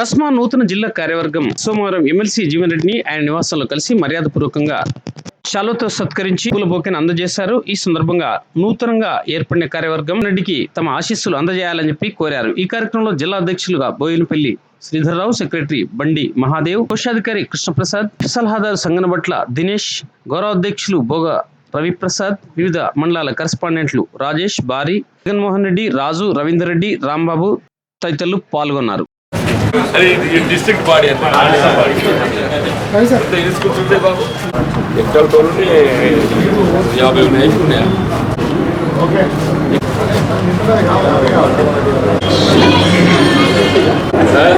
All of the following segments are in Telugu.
కస్మా నూతన జిల్లా కార్యవర్గం సోమవారం ఎమ్మెల్సీ జీవన్ రెడ్డిని ఆయన నివాసంలో కలిసి మర్యాదపూర్వకంగా శాలువతో సత్కరించి పూల అందజేశారు. ఈ సందర్భంగా నూతనంగా ఏర్పడిన కార్యవర్గం రెడ్డికి తమ ఆశీస్సులు అందజేయాలని చెప్పి కోరారు. ఈ కార్యక్రమంలో జిల్లా అధ్యక్షులుగా బోయినపల్లి శ్రీధర్రావు సెక్రటరీ బండి మహాదేవ్ కోశాధికారి కృష్ణప్రసాద్ సలహాదారు సంగనబట్ల దినేష్ గౌరవ అధ్యక్షులు బోగ రవిప్రసాద్ వివిధ మండలాల కరెస్పాండెంట్లు రాజేష్ బారి జగన్మోహన్ రెడ్డి రాజు రవీందర్ రెడ్డి రాంబాబు తదితరులు పాల్గొన్నారు. అది డిస్ట్రిక్ట్ బాడీ అంటే ఎంత తీసుకుంటుంటే బాబు. ఎక్కడ తోలుని యాభై ఉన్నాయి. ఉన్నాయా సార్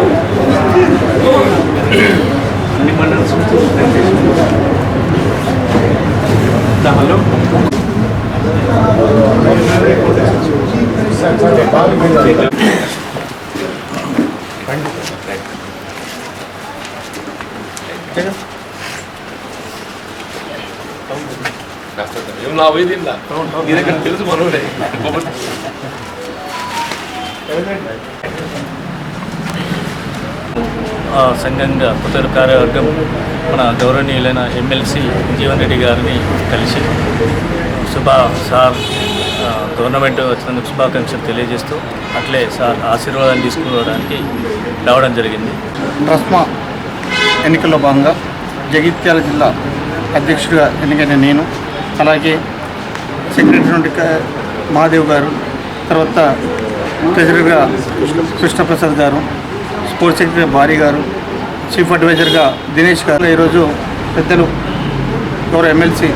ఏం నా పోయిందా నీ దగ్గర తెలుసు మనోడే. ఆ సంఘంగా కార్యవర్గం మన గౌరవనీయులైన ఎమ్మెల్సీ జీవన్ రెడ్డి గారిని కలిసి శుభ సార్ గవర్నమెంట్ వచ్చినందుకు శుభాకాంక్షలు తెలియజేస్తూ అట్లే సార్ ఆశీర్వాదం తీసుకోవడానికి రావడం జరిగింది. ట్రస్మా ఎన్నికల్లో భాగంగా జగిత్యాల జిల్లా అధ్యక్షుడిగా ఎన్నికైన నేను అలాగే సెక్రటరీ నుండి మహాదేవ్ గారు తర్వాత ట్రెజరర్గా కృష్ణప్రసాద్ గారు స్పోర్ట్స్ సెక్రటరీ భారీ గారు చీఫ్ అడ్వైజర్గా దినేష్ గారు ఈరోజు పెద్దలు గౌరవ ఎమ్మెల్సీ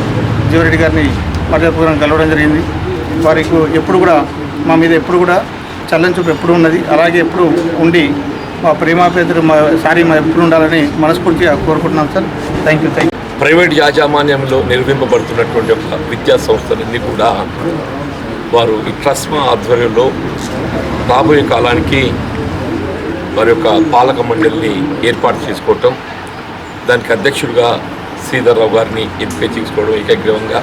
జీవరెడ్డి గారిని మర్యాదపూర్వకంగా కలవడం జరిగింది. వారికి ఎప్పుడు కూడా మా మీద ఎప్పుడు కూడా చల్లని చూపు ఎప్పుడు ఉన్నది అలాగే ఎప్పుడు ఉండి మా ప్రేమాపేదలు మా సారీ మా ఎప్పుడు ఉండాలని మనస్ఫూర్తిగా కోరుకుంటున్నాం sir. Thank you thank you private యాజమాన్యంలో నిర్మింపబడుతున్నటువంటి ఒక విద్యా సంస్థలన్నీ కూడా వారు ఈ ట్రస్మా ఆధ్వర్యంలో రాబోయే కాలానికి వారి యొక్క పాలక మండలిని ఏర్పాటు చేసుకోవటం దానికి అధ్యక్షుడిగా శ్రీధర్రావు గారిని ఎంపిక చేసుకోవడం ఏకగ్రీవంగా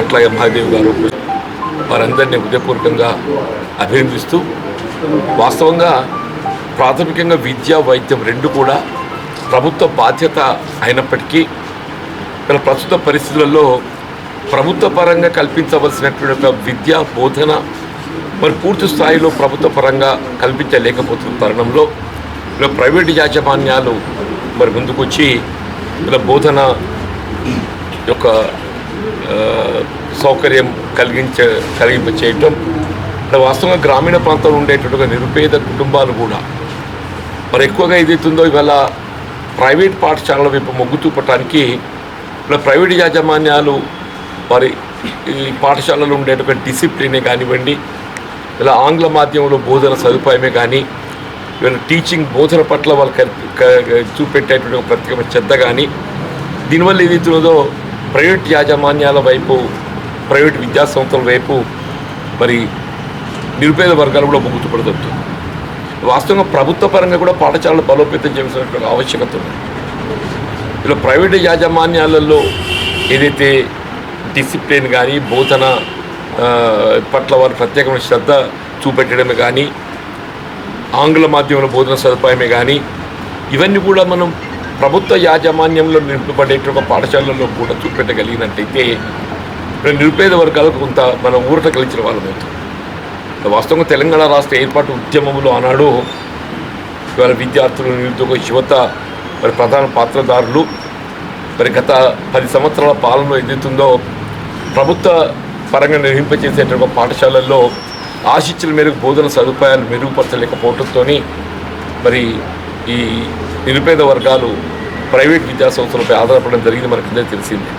అట్లాగే మహాదేవ్ గారు వారందరినీ హృదయపూర్వకంగా అభినందిస్తూ వాస్తవంగా ప్రాథమికంగా విద్య వైద్యం రెండు కూడా ప్రభుత్వ బాధ్యత అయినప్పటికీ గల ప్రస్తుత పరిస్థితులలో ప్రభుత్వ పరంగా కల్పించవలసినటువంటి ఒక విద్యా బోధన మరి పూర్తి స్థాయిలో ప్రభుత్వ పరంగా కల్పించలేకపోతున్న తరుణంలో ఇలా ప్రైవేటు యాజమాన్యాలు మరి ముందుకొచ్చి ఇలా బోధన యొక్క సౌకర్యం కలిగించ కలిగింప చేయటం వాస్తవంగా గ్రామీణ ప్రాంతంలో ఉండేటటువంటి నిరుపేద కుటుంబాలు కూడా మరి ఎక్కువగా ఏదైతుందో ఇవాళ ప్రైవేట్ పాఠశాలల వైపు మొగ్గు చూపటానికి ఇలా ప్రైవేట్ యాజమాన్యాలు వారి ఈ పాఠశాలలో ఉండేటువంటి డిసిప్లినే కానివ్వండి ఇలా ఆంగ్ల మాధ్యమంలో బోధన సదుపాయమే కానీ వీళ్ళ టీచింగ్ బోధన పట్ల వాళ్ళు చూపెట్టేటువంటి ఒక ప్రత్యేకమైన శ్రద్ధ కానీ దీనివల్ల ఏదైతున్నదో ప్రైవేట్ యాజమాన్యాల వైపు ప్రైవేట్ విద్యా సంస్థల వైపు మరి నిరుపేద వర్గాలు కూడా మొగ్గు చూపడుతుంది వాస్తవంగా ప్రభుత్వ పరంగా కూడా పాఠశాలలు బలోపేతం చేయాల్సినటువంటి ఆవశ్యకత ఉంది. ఇలా ప్రైవేటు యాజమాన్యాలలో ఏదైతే డిసిప్లిన్ కానీ బోధన పట్ల వారి ప్రత్యేకమైన శ్రద్ధ చూపెట్టడమే కానీ ఆంగ్ల మాధ్యమంలో బోధన సదుపాయమే కానీ ఇవన్నీ కూడా మనం ప్రభుత్వ యాజమాన్యంలో నింపబడేటువంటి పాఠశాలల్లో కూడా చూపెట్టగలిగినట్టయితే నిరుపేద వర్గాలకు కొంత మనం ఊరట కలిసిన వాళ్ళం వాస్తవంగా తెలంగాణ రాష్ట్ర ఏర్పాటు ఉద్యమంలో ఆనాడు ఇవాళ విద్యార్థులు నిరుద్యోగ యువత మరి ప్రధాన పాత్రదారులు మరి గత పది సంవత్సరాల పాలనలో ఏదైతుందో ప్రభుత్వ పరంగా నిర్వహింపచేసేటువంటి పాఠశాలల్లో ఆశించిన మేరకు బోధన సదుపాయాలు మెరుగుపరచలేకపోవడంతో మరి ఈ నిరుపేద వర్గాలు ప్రైవేట్ విద్యా సంస్థలపై ఆధారపడడం జరిగింది మనకు అందరికీ తెలిసిందే.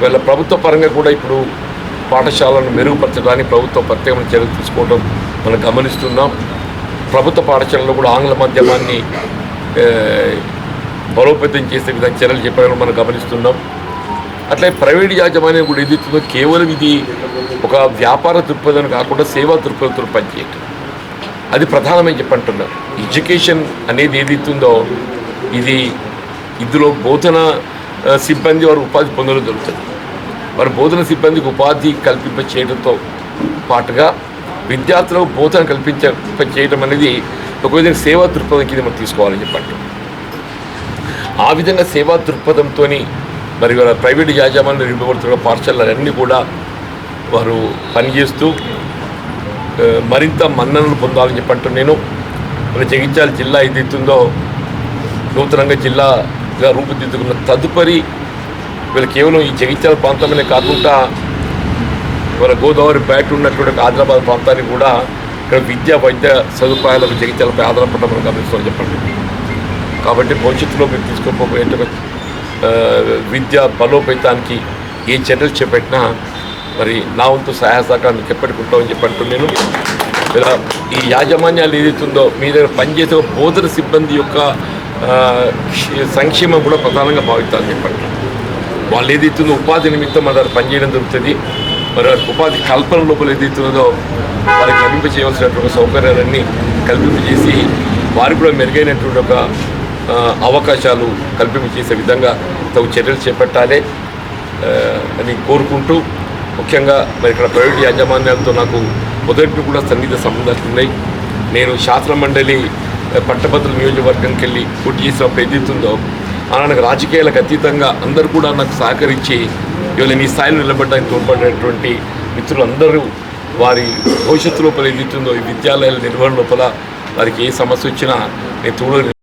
వీళ్ళ ప్రభుత్వ పరంగా కూడా ఇప్పుడు పాఠశాలను మెరుగుపరచడానికి ప్రభుత్వం ప్రత్యేకమైన చర్యలు తీసుకోవడం మనం గమనిస్తున్నాం. ప్రభుత్వ పాఠశాలలో కూడా ఆంగ్ల మాధ్యమాన్ని బలోపేతం చేసే విధంగా చర్యలు చెప్పడం మనం గమనిస్తున్నాం. అట్లే ప్రైవేట్ యాజమాన్యం కూడా ఏదైతుందో కేవలం ఇది ఒక వ్యాపార దృక్పథం కాకుండా సేవా దృక్పథంతో పనిచేయటం. అది ప్రధానమని చెప్పంటున్నారు. ఎడ్యుకేషన్ అనేది ఏదైతుందో ఇది ఇందులో బోధన సిబ్బంది వారు ఉపాధి పొందడం జరుగుతుంది. మరి బోధన సిబ్బందికి ఉపాధి కల్పింప చేయడంతో పాటుగా విద్యార్థులకు బోధన కల్పించ చేయడం అనేది ఒక విధంగా సేవా దృక్పథం కింద మనం తీసుకోవాలని చెప్పండి. ఆ విధంగా సేవా దృక్పథంతో మరి వాళ్ళ ప్రైవేట్ యాజమాన్యం నిర్వహిస్తున్న పాఠశాలలన్నీ కూడా వారు పనిచేస్తూ మరింత మన్ననలు పొందాలని చెప్పంటూ నేను. మన జగిత్యాల జిల్లా ఏదైతుందో నూతనంగా జిల్లాగా రూపుదిద్దుకున్న తదుపరి వీళ్ళు కేవలం ఈ జగిత్యాల ప్రాంతంలోనే కాకుండా మన గోదావరి బయట ఉన్నటువంటి ఆదిలాబాద్ ప్రాంతానికి కూడా ఇక్కడ విద్యా వైద్య సదుపాయాలకు జగిత్యాలపై ఆధారపడడం మనం గమనిస్తామని చెప్పండి. కాబట్టి భవిష్యత్తులో మీరు తీసుకోకపోయే విద్య బలోపేతానికి ఏ చర్యలు చేపట్టినా మరి నా వంతు సహాయ సహకారం మీకు ఎప్పటికి చెప్పంటూ నేను ఇలా ఈ యాజమాన్యాలు ఏదైతుందో మీ దగ్గర పనిచేసే బోధన సిబ్బంది యొక్క సంక్షేమం కూడా ప్రధానంగా భావిస్తారని చెప్పండి. వాళ్ళు ఏదైతుందో ఉపాధి నిమిత్తం మన దగ్గర పనిచేయడం జరుగుతుంది. మరి వారికి ఉపాధి కల్పన లోపల ఏదైతుందో వారికి లభింప చేయవలసినటువంటి సౌకర్యాలన్నీ కల్పింపజేసి వారికి కూడా మెరుగైనటువంటి ఒక అవకాశాలు కల్పింప చేసే విధంగా తగు చర్యలు చేపట్టాలి. అని కోరుకుంటూ ముఖ్యంగా మరి ఇక్కడ ప్రైవేట్ యాజమాన్యాలతో నాకు మొదటి కూడా సన్నిహిత సంబంధాలు ఉన్నాయి. నేను శాస్త్ర మండలి పట్టభద్రుల నియోజకవర్గంకి వెళ్ళి పోటీ చేసిన ఏదైతుందో నాకు రాజకీయాలకు అతీతంగా అందరూ కూడా నాకు సహకరించి ఇవాళ నీ స్థాయిలో నిలబడడానికి తోడ్పడినటువంటి మిత్రులందరూ వారి భవిష్యత్తు లోపల ఏదైతుందో ఈ విద్యాలయాల నిర్వహణ లోపల వారికి ఏ సమస్య వచ్చినా నేను తోడు